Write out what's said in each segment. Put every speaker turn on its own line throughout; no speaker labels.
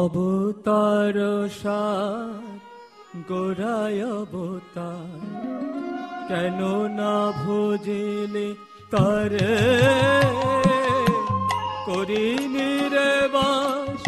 অবতার গোড়ায় অবতার। কেন না ভোজিলে তার করি নির বাস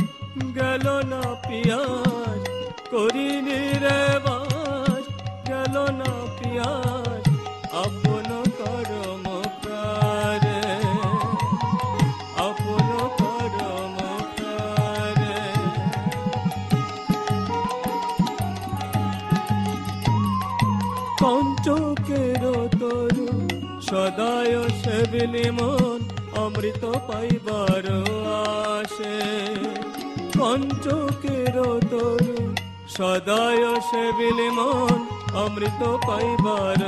পঞ্চকের তরু, সদায় সেবিলি মন অমৃত পাইবার আসে পঞ্চকের তরু, সদায় সেবিলি মন অমৃত পাইবার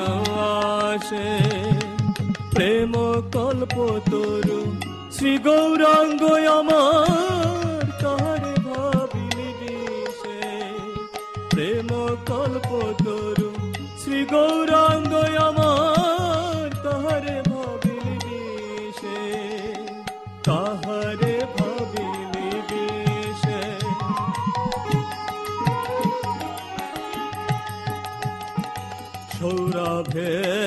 আসে প্রেম কল্প তরু, শ্রী গৌরাঙ্গ সৌরভের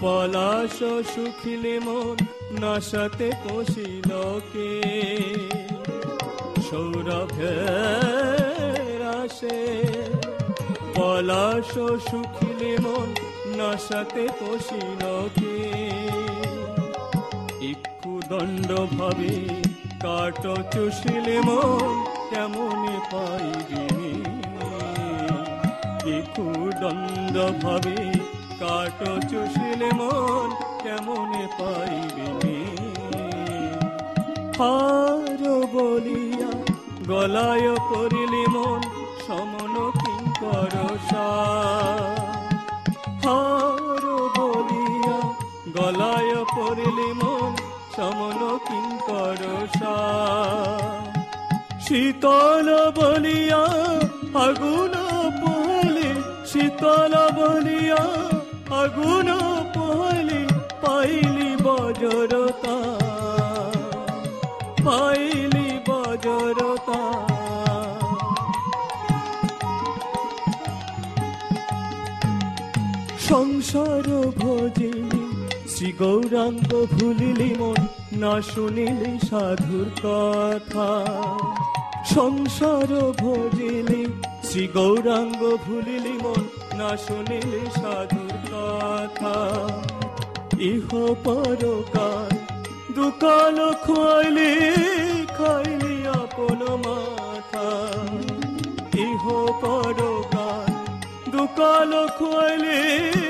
পলাশ সুখিলে মন নাশাতে পশিল কে। সৌরভের আসে। পলাশ সুখিলে মন নাশাতে পশিল কে। ইক্ষু দণ্ড ভাবে কাট চুষিলে মন কেমনে পাইবি ইক্ষু দণ্ড ভাবে কাট চুষিলে মন, কেমনে পাইবি হার বলিয়া গলায় করিলি মন, সমন কিঙ্কর হার বলিয়া গলায় পড়িলি মন, সমন কিঙ্কর শীতল বলিয়া আগুন শীতল বলিয়া আগুন পহলি পাইলি বজরতা। পাইলি বজরতা। সংসার ভজিলি, শ্রী গৌরাঙ্গ ভুলিলি মন, না শুনিলি সাধুর কথা। সংসার ভজিলি শ্রী গৌরাঙ্গ ভুলিলি মন, না শুনিলি সাধুর কথা। ইহ পরকাল দুকাল খুয়াইলি খাইলি আপন মাথা। ইহ পরকাল দুকাল খুয়াইলি